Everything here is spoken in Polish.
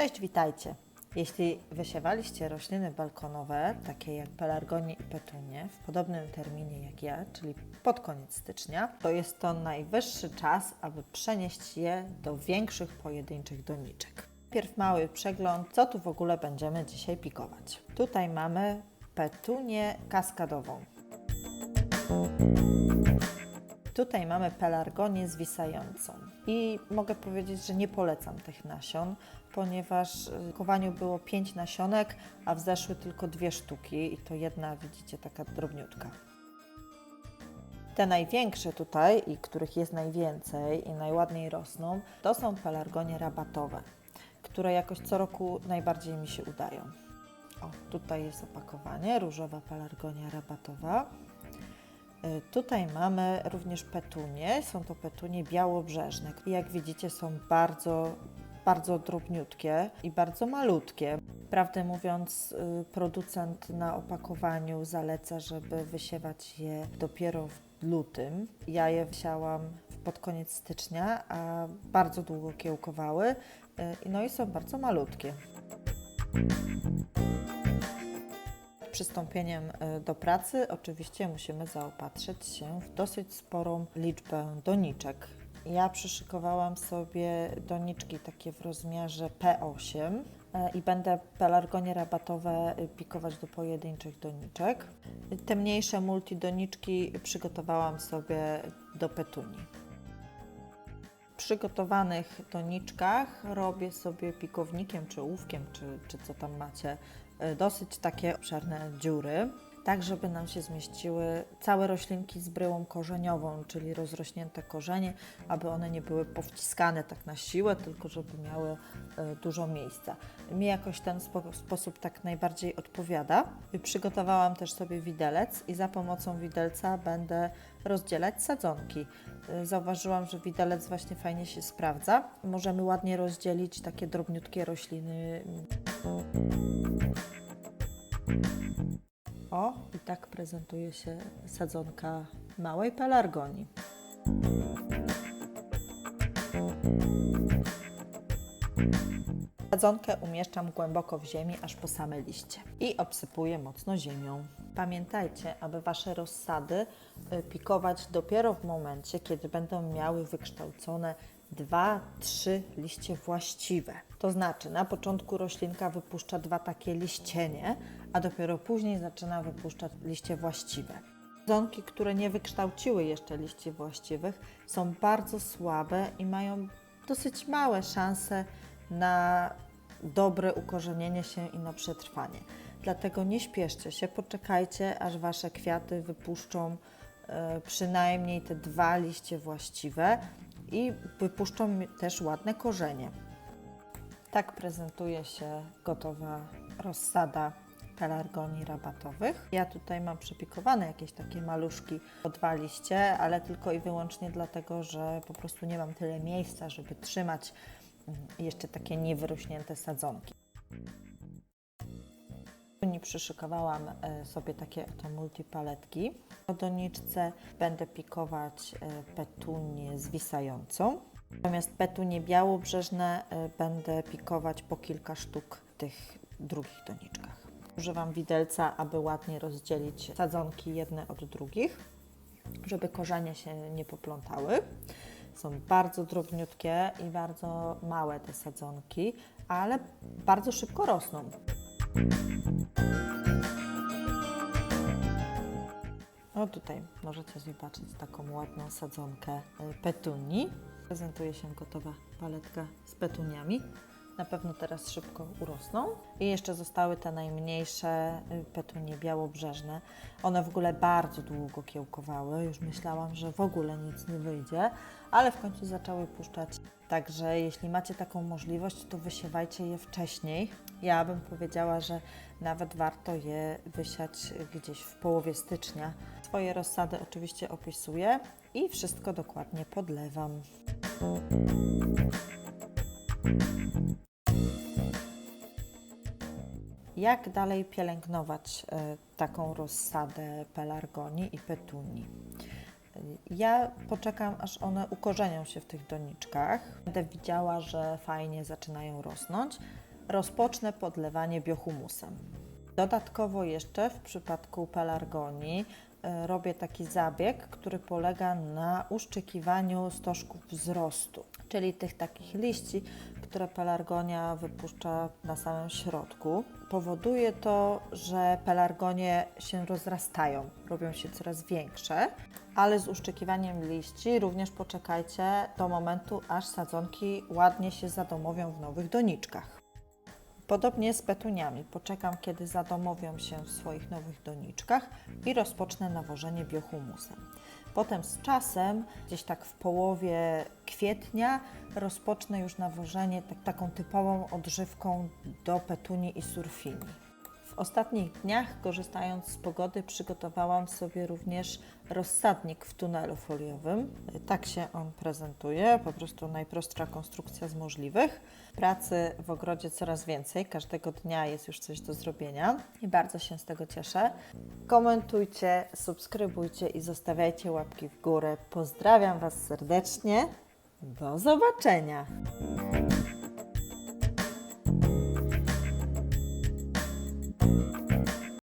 Cześć, witajcie. Jeśli wysiewaliście rośliny balkonowe, takie jak pelargonie i petunie, w podobnym terminie jak ja, czyli pod koniec stycznia, to jest to najwyższy czas, aby przenieść je do większych pojedynczych doniczek. Pierw mały przegląd, co tu w ogóle będziemy dzisiaj pikować. Tutaj mamy petunię kaskadową. Tutaj mamy pelargonię zwisającą i mogę powiedzieć, że nie polecam tych nasion, ponieważ w kowaniu było 5 nasionek, a wzeszły tylko dwie sztuki i to jedna, widzicie, taka drobniutka. Te największe tutaj i których jest najwięcej i najładniej rosną, to są pelargonie rabatowe, które jakoś co roku najbardziej mi się udają. O, tutaj jest opakowanie, różowa pelargonia rabatowa. Y, Tutaj mamy również petunie. Są to petunie białobrzeżne. Jak widzicie, są bardzo, bardzo drobniutkie i bardzo malutkie. Prawdę mówiąc, y, producent na opakowaniu zaleca, żeby wysiewać je dopiero w lutym. Ja je wsiałam pod koniec stycznia, a bardzo długo kiełkowały. y, No i są bardzo malutkie przystąpieniem y, do pracy oczywiście musimy zaopatrzyć się w dosyć sporą liczbę doniczek. Ja przyszykowałam sobie doniczki takie w rozmiarze P8 y, i będę pelargonie rabatowe y, pikować do pojedynczych doniczek. Te mniejsze multidoniczki przygotowałam sobie do petunii. W przygotowanych doniczkach robię sobie pikownikiem czy ołówkiem, czy, czy co tam macie, dosyć takie obszerne dziury, tak żeby nam się zmieściły całe roślinki z bryłą korzeniową, czyli rozrośnięte korzenie, aby one nie były powciskane tak na siłę, tylko żeby miały y, dużo miejsca. Mi jakoś ten spo, sposób tak najbardziej odpowiada. Przygotowałam też sobie widelec i za pomocą widelca będę rozdzielać sadzonki. Y, Zauważyłam, że widelec właśnie fajnie się sprawdza. Możemy ładnie rozdzielić takie drobniutkie rośliny. O, i tak prezentuje się sadzonka małej pelargonii. Sadzonkę umieszczam głęboko w ziemi, aż po same liście i obsypuję mocno ziemią. Pamiętajcie, aby Wasze rozsady y, pikować dopiero w momencie, kiedy będą miały wykształcone 2-3 liście właściwe. To znaczy, na początku roślinka wypuszcza dwa takie liścienie, a dopiero później zaczyna wypuszczać liście właściwe. Sadzonki, które nie wykształciły jeszcze liści właściwych, są bardzo słabe i mają dosyć małe szanse na dobre ukorzenienie się i na przetrwanie. Dlatego nie śpieszcie się, poczekajcie, aż Wasze kwiaty wypuszczą e, przynajmniej te dwa liście właściwe i wypuszczą też ładne korzenie. Tak prezentuje się gotowa rozsada pelargonii rabatowych. Ja tutaj mam przepikowane jakieś takie maluszki o dwa liście, ale tylko i wyłącznie dlatego, że po prostu nie mam tyle miejsca, żeby trzymać mm, jeszcze takie niewyrośnięte sadzonki. Nie przyszykowałam e, sobie takie oto multipaletki. W doniczce będę pikować e, petunię zwisającą. Natomiast petunie białobrzeżne e, będę pikować po kilka sztuk w tych drugich doniczkach. Używam widelca, aby ładnie rozdzielić sadzonki jedne od drugich, żeby korzenie się nie poplątały. Są bardzo drobniutkie i bardzo małe te sadzonki, ale bardzo szybko rosną. O tutaj możecie zobaczyć taką ładną sadzonkę y, petunii. Prezentuje się gotowa paletka z petuniami. Na pewno teraz szybko urosną. I jeszcze zostały te najmniejsze y, petunie białobrzeżne. One w ogóle bardzo długo kiełkowały. Już myślałam, że w ogóle nic nie wyjdzie, ale w końcu zaczęły puszczać. Także jeśli macie taką możliwość, to wysiewajcie je wcześniej. Ja bym powiedziała, że nawet warto je wysiać gdzieś w połowie stycznia. Swoje rozsady oczywiście opisuję i wszystko dokładnie podlewam. Jak dalej pielęgnować e, taką rozsadę pelargonii i petunii? Ja poczekam, aż one ukorzenią się w tych doniczkach. Będę widziała, że fajnie zaczynają rosnąć. rozpocznę podlewanie biohumusem. Dodatkowo jeszcze w przypadku pelargonii robię taki zabieg, który polega na uszczykiwaniu stożków wzrostu, czyli tych takich liści, które pelargonia wypuszcza na samym środku. Powoduje to, że pelargonie się rozrastają, robią się coraz większe, ale z uszczykiwaniem liści również poczekajcie do momentu, aż sadzonki ładnie się zadomowią w nowych doniczkach. Podobnie z petuniami. Poczekam, kiedy zadomowią się w swoich nowych doniczkach i rozpocznę nawożenie biohumusem. Potem z czasem, gdzieś tak w połowie kwietnia, rozpocznę już nawożenie tak, taką typową odżywką do petuni i surfini. Ostatnich dniach, korzystając z pogody, przygotowałam sobie również rozsadnik w tunelu foliowym. Tak się on prezentuje, po prostu najprostsza konstrukcja z możliwych. Pracy w ogrodzie coraz więcej, każdego dnia jest już coś do zrobienia i bardzo się z tego cieszę. Komentujcie, subskrybujcie i zostawiajcie łapki w górę. Pozdrawiam Was serdecznie. Do zobaczenia!